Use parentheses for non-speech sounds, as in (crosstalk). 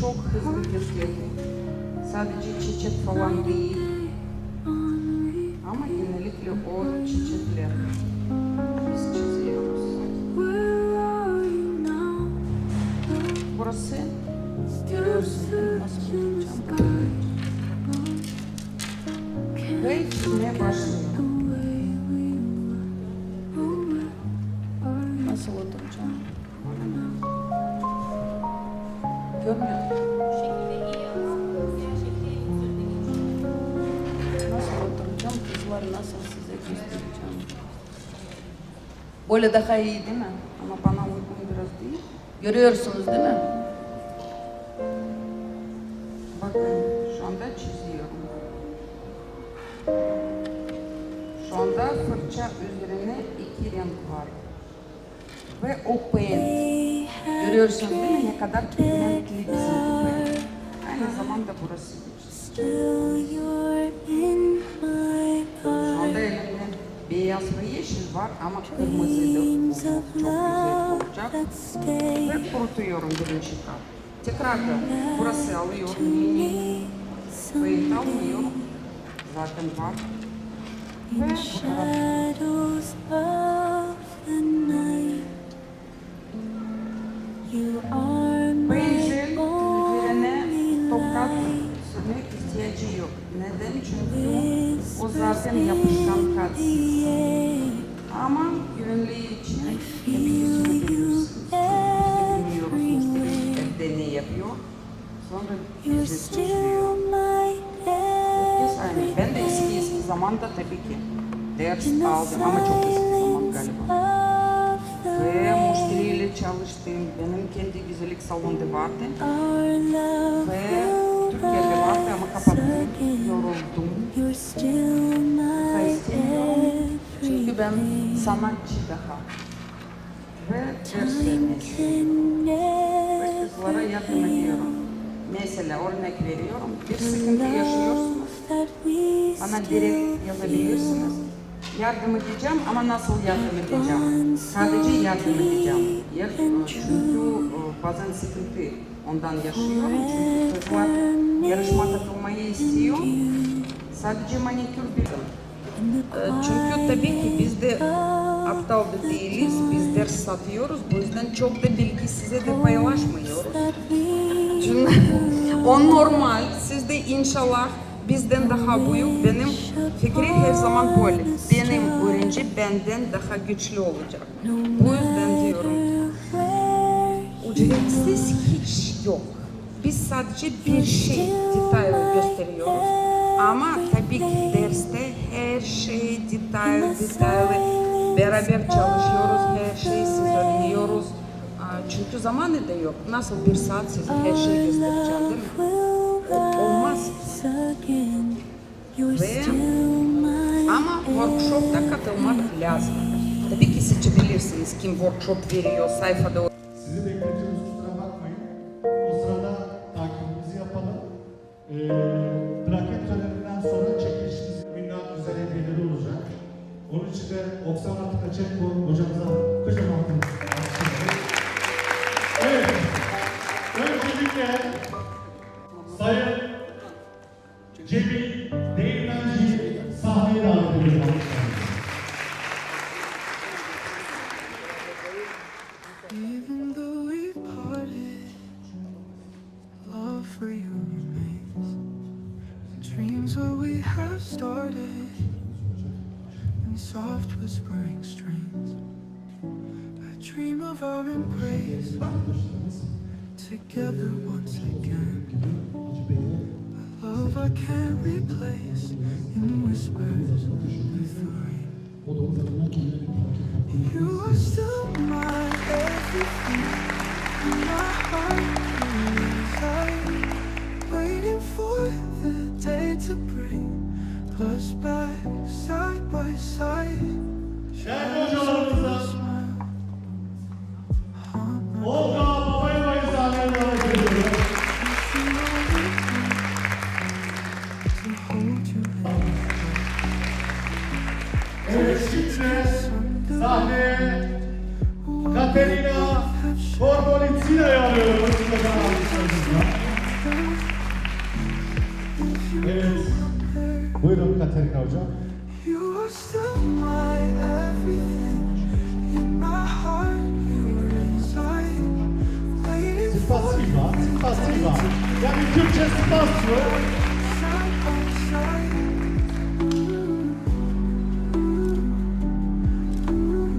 çok hızlı gösteriyor. Sadece çiçek falan değil. Ama genellikle o çiçekler biz çiziyoruz. Burası görüyorsun nasıl çizeceğim. Ve çizmeye başlıyor. Kızlar nasıl size göstereceğim? Böyle daha iyi değil mi? Ama bana uygun biraz değil. Görüyorsunuz değil mi? Bakın şu anda çiziyorum. Şu anda fırça üzerine iki renk var. Ve o paint. Görüyorsunuz değil mi? Ne kadar pigmentli bizim paint. Aynı zamanda burası. Anda elimde beyaz ve yeşil var ama kırmızı da bu çok güzel olacak. Ve kurutuyorum birinci kat. Tekrar da burası alıyorum yeni paint almıyorum. Zaten var. Ve bu taraf shadows of the night. You are my Basil üzerine only toprak light. sürmek ihtiyacı yok. Neden? Çünkü o zaten yapışkan kat. Ama güvenliği için bilmiyoruz ne yapıyor. Sonra still suçluyor. Herkes aynı. Ben de eski eski zamanda tabii ki ders aldım ama çok eski zaman galiba. Ve müşteriyle çalıştım. Benim kendi güzellik salonu vardı. Ve ben sanatçı daha. Ve ders vermesi. Ve kızlara yardım ediyorum. Mesela örnek veriyorum. Bir sıkıntı yaşıyorsunuz. Bana direkt yazabilirsiniz. Yardım edeceğim ama nasıl yardım edeceğim? Sadece yardım edeceğim. Ya, çünkü e, bazen sıkıntı ondan yaşıyorum. Çünkü kızlar yarışma katılmayı istiyor. Sadece manikür bir. E, Çünkü tabii ki biz de aptal da değiliz. Biz ders satıyoruz. Bu yüzden çok da bilgi size de paylaşmıyoruz. Çünkü (laughs) o normal. Siz de inşallah bizden daha büyük. Benim fikri her zaman böyle. Benim öğrenci benden daha güçlü olacak. Bu yüzden diyorum. Ücretsiz hiç yok. Biz sadece bir şey detaylı gösteriyoruz. Ama tabii ki derste her şey detaylı detaylı beraber çalışıyoruz. Her şeyi siz öğreniyoruz. Aa, Çünkü zamanı da yok. Nasıl bir saat size her şeyi göstereceğim değil mi? will Olmaz. rise again. You're Ve still my ama workshopta katılmak lazım. Tabii ki seçebilirsiniz kim workshop veriyor sayfada. Onun için de Oksana Tıkaçenko hocamıza kocaman bir. Evet. Öncelikle Sayın Cemil Değirmenci'yi sahneye davet ediyorum. started, soft whispering strains. I dream of our embrace, together once again. A love I can't replace, in whispers with the rain. us back side by side. Şerif hocalarımıza Olga Babayeva'yı sahneye davet ediyoruz. Evet şimdi. Evet hocam. In my heart, you Simpastiba, simpastiba. Yani Türkçe simpastiyo.